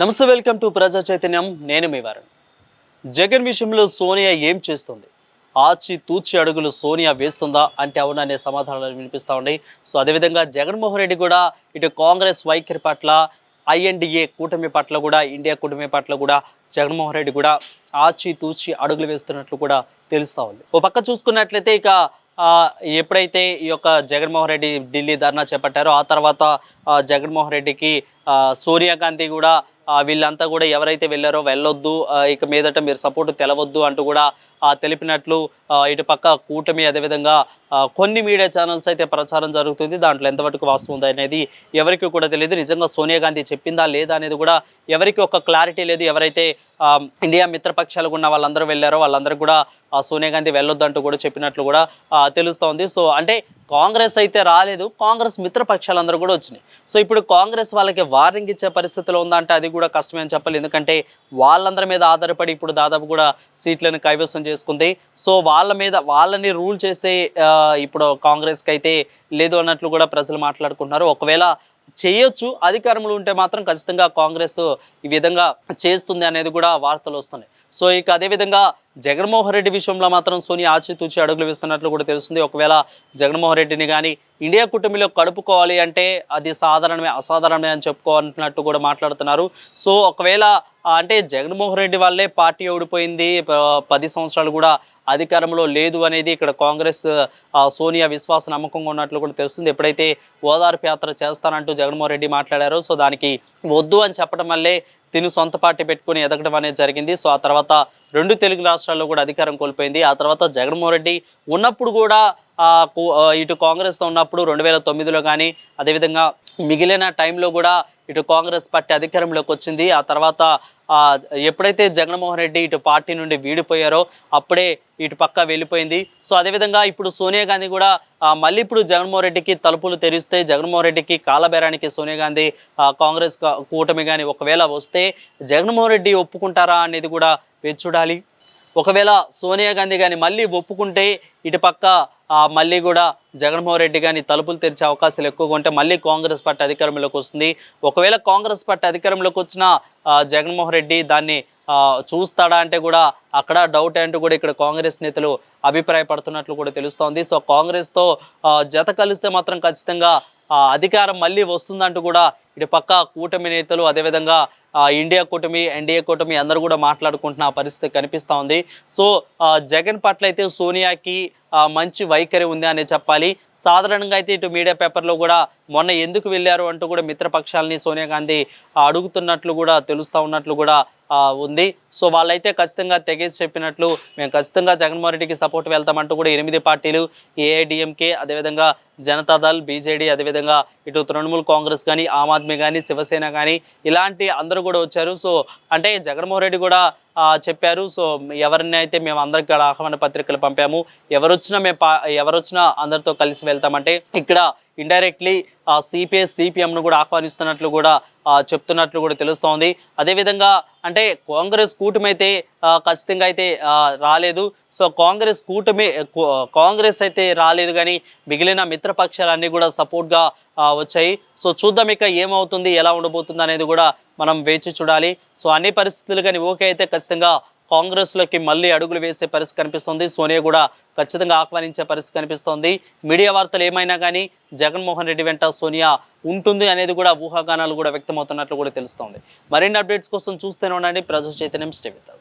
నమస్తే welcome to ప్రజా చైతన్యం. నేను మీ వారు జగన్ విషయంలో సోనియా ఏం చేస్తుంది? ఆచి తూచి అడుగులు సోనియా వేస్తుందా? అంటే అవుననే సమాధానాలు వినిపిస్తూ ఉన్నాయి. సో అదేవిధంగా జగన్మోహన్ రెడ్డి కూడా ఇటు కాంగ్రెస్ వైఖరి పట్ల ఐఎన్డిఏ కూటమి పట్ల కూడా ఇండియా కూటమి పట్ల కూడా జగన్మోహన్ రెడ్డి కూడా ఆచి తూచి అడుగులు వేస్తున్నట్లు కూడా తెలుస్తూ ఉంది. ఓ పక్క చూసుకున్నట్లయితే ఇక ఎప్పుడైతే ఈ యొక్క జగన్మోహన్ రెడ్డి ఢిల్లీ ధర్నా చేపట్టారో ఆ తర్వాత జగన్మోహన్ రెడ్డికి సోనియా గాంధీ కూడా వీళ్ళంతా కూడా ఎవరైతే వెళ్ళారో వెళ్ళొద్దు ఇక మీదట మీరు సపోర్ట్ తెలవద్దు అంటూ కూడా తెలిపినట్లు ఇటు పక్క కూటమి అదేవిధంగా కొన్ని మీడియా ఛానల్స్ అయితే ప్రచారం జరుగుతుంది. దాంట్లో ఎంతవరకు వాస్తవం ఉంది అనేది ఎవరికి కూడా తెలియదు నిజంగా సోనియా గాంధీ చెప్పిందా లేదా అనేది కూడా ఎవరికి ఒక క్లారిటీ లేదు. ఎవరైతే ఇండియా మిత్రపక్షాలకు ఉన్న వాళ్ళందరూ వెళ్ళారో వాళ్ళందరూ కూడా సోనియా గాంధీ వెళ్ళొద్దంటూ కూడా చెప్పినట్లు కూడా తెలుస్తోంది. సో అంటే కాంగ్రెస్ అయితే రాలేదు కాంగ్రెస్ మిత్రపక్షాలందరూ కూడా వచ్చినాయి. సో ఇప్పుడు కాంగ్రెస్ వాళ్ళకి వార్నింగ్ ఇచ్చే పరిస్థితిలో ఉందంటే అది కూడా కష్టమే అని చెప్పాలి. ఎందుకంటే వాళ్ళందరి మీద ఆధారపడి ఇప్పుడు దాదాపు కూడా సీట్లను కైవసం చేసుకుంది. సో వాళ్ళ మీద వాళ్ళని రూల్ చేసే ఇప్పుడు కాంగ్రెస్కి అయితే లేదు అన్నట్లు కూడా ప్రజలు మాట్లాడుకుంటున్నారు. ఒకవేళ చేయొచ్చు అధికారంలో ఉంటే మాత్రం ఖచ్చితంగా కాంగ్రెస్ ఈ విధంగా చేస్తుంది అనేది కూడా వార్తలు వస్తున్నాయి. సో ఇక అదేవిధంగా జగన్మోహన్ రెడ్డి విషయంలో మాత్రం సోనియా ఆచితూచి అడుగులు వేస్తున్నట్లు కూడా తెలుస్తుంది. ఒకవేళ జగన్మోహన్ రెడ్డిని కానీ ఇండియా కుటుంబంలో కడుపుకోవాలి అంటే అది సాధారణమే అసాధారణమే అని చెప్పుకోవాలన్నట్టు కూడా మాట్లాడుతున్నారు. సో ఒకవేళ అంటే జగన్మోహన్ రెడ్డి వల్లే పార్టీ ఓడిపోయింది పది సంవత్సరాలు కూడా అధికారంలో లేదు అనేది ఇక్కడ కాంగ్రెస్ సోనియా విశ్వాస నమ్మకంగా ఉన్నట్లు కూడా తెలుస్తుంది. ఎప్పుడైతే ఓదార్పు యాత్ర చేస్తానంటూ జగన్మోహన్ రెడ్డి మాట్లాడారో సో దానికి వద్దు అని చెప్పడం వల్లే తిను సొంత పార్టీ పెట్టుకుని ఎదగడం అనేది జరిగింది. సో ఆ తర్వాత రెండు తెలుగు రాష్ట్రాల్లో కూడా అధికారం కోల్పోయింది. ఆ తర్వాత జగన్మోహన్ రెడ్డి ఉన్నప్పుడు కూడా ఇటు కాంగ్రెస్తో ఉన్నప్పుడు రెండు వేల తొమ్మిదిలో కానీ అదేవిధంగా మిగిలిన టైంలో కూడా ఇటు కాంగ్రెస్ పార్టీ అధికారంలోకి వచ్చింది. ఆ తర్వాత ఎప్పుడైతే జగన్మోహన్ రెడ్డి ఇటు పార్టీ నుండి వీడిపోయారో అప్పుడే ఇటు పక్క వెళ్ళిపోయింది. సో అదేవిధంగా ఇప్పుడు సోనియా గాంధీ కూడా మళ్ళీ ఇప్పుడు జగన్మోహన్ రెడ్డికి తలుపులు తెరిస్తే జగన్మోహన్ రెడ్డికి కాలబేరానికి సోనియా గాంధీ కాంగ్రెస్ కూటమి కానీ ఒకవేళ వస్తే జగన్మోహన్ రెడ్డి ఒప్పుకుంటారా అనేది కూడా వేచి చూడాలి. ఒకవేళ సోనియా గాంధీ కానీ మళ్ళీ ఒప్పుకుంటే ఇటు పక్క మళ్ళీ కూడా జగన్మోహన్ రెడ్డి కానీ తలుపులు తెరిచే అవకాశాలు ఎక్కువగా ఉంటే మళ్ళీ కాంగ్రెస్ పార్టీ అధికారంలోకి వస్తుంది. ఒకవేళ కాంగ్రెస్ పార్టీ అధికారంలోకి వచ్చిన జగన్మోహన్ రెడ్డి దాన్ని చూస్తాడా అంటే కూడా అక్కడ డౌట్ అంటూ కూడా ఇక్కడ కాంగ్రెస్ నేతలు అభిప్రాయపడుతున్నట్లు కూడా తెలుస్తోంది. సో కాంగ్రెస్తో జత కలిస్తే మాత్రం ఖచ్చితంగా అధికారం మళ్ళీ వస్తుందంటూ కూడా ఇటు పక్క కూటమి నేతలు అదేవిధంగా ఇండియా కూటమి ఎన్డీఏ కూటమి అందరూ కూడా మాట్లాడుకుంటున్న పరిస్థితి కనిపిస్తూ ఉంది. సో జగన్ పట్ల అయితే సోనియాకి మంచి వైఖరి ఉంది అనే చెప్పాలి. సాధారణంగా అయితే ఇటు మీడియా పేపర్లో కూడా మొన్న ఎందుకు వెళ్ళారు అంటూ కూడా మిత్రపక్షాలని సోనియా గాంధీ అడుగుతున్నట్లు కూడా తెలుస్తూ ఉన్నట్లు కూడా ఉంది. సో వాళ్ళైతే ఖచ్చితంగా తెగేసి చెప్పినట్లు మేము ఖచ్చితంగా జగన్మోహన్ రెడ్డికి సపోర్ట్ వెళ్తామంటూ కూడా ఎనిమిది పార్టీలు ఏఐడిఎంకే అదేవిధంగా జనతాదళ్ బీజేడీ అదేవిధంగా ఇటు తృణమూల్ కాంగ్రెస్ కానీ ఆమ్ ఆద్మీ కానీ శివసేన కానీ ఇలాంటి అందరూ కూడా వచ్చారు. సో అంటే జగన్మోహన్ రెడ్డి కూడా చెప్పారు. సో ఎవరిని అయితే మేము అందరికి కూడా ఆహ్వాన పత్రికలు పంపాము ఎవరు వచ్చినా మేము పా- అందరితో కలిసి వెళ్తామంటే ఇక్కడ ఇండైరెక్ట్లీ సిపిఐ సిపిఎంను కూడా ఆహ్వానిస్తున్నట్లు కూడా చెప్తున్నట్లు కూడా తెలుస్తోంది. అదేవిధంగా అంటే కాంగ్రెస్ కూటమి అయితే ఖచ్చితంగా అయితే రాలేదు. సో కాంగ్రెస్ కూటమి కాంగ్రెస్ అయితే రాలేదు కానీ మిగిలిన మిత్రపక్షాలన్నీ కూడా సపోర్ట్గా వచ్చాయి. సో చూద్దాం ఇక ఏమవుతుంది ఎలా ఉండబోతుంది అనేది కూడా మనం వేచి చూడాలి. సో అన్ని పరిస్థితులు కానీ ఓకే అయితే ఖచ్చితంగా కాంగ్రెస్లోకి మళ్ళీ అడుగులు వేసే పరిస్థితి కనిపిస్తుంది. సోనియా కూడా ఖచ్చితంగా ఆహ్వానించే పరిస్థితి కనిపిస్తోంది. మీడియా వార్తలు ఏమైనా కానీ జగన్మోహన్ రెడ్డి వెంట సోనియా ఉంటుంది అనేది కూడా ఊహాగానాలు కూడా వ్యక్తమవుతున్నట్లు కూడా తెలుస్తోంది. మరిన్ని అప్డేట్స్ కోసం చూస్తూనే ఉండండి. ప్రజా చైతన్యం స్టే విత్.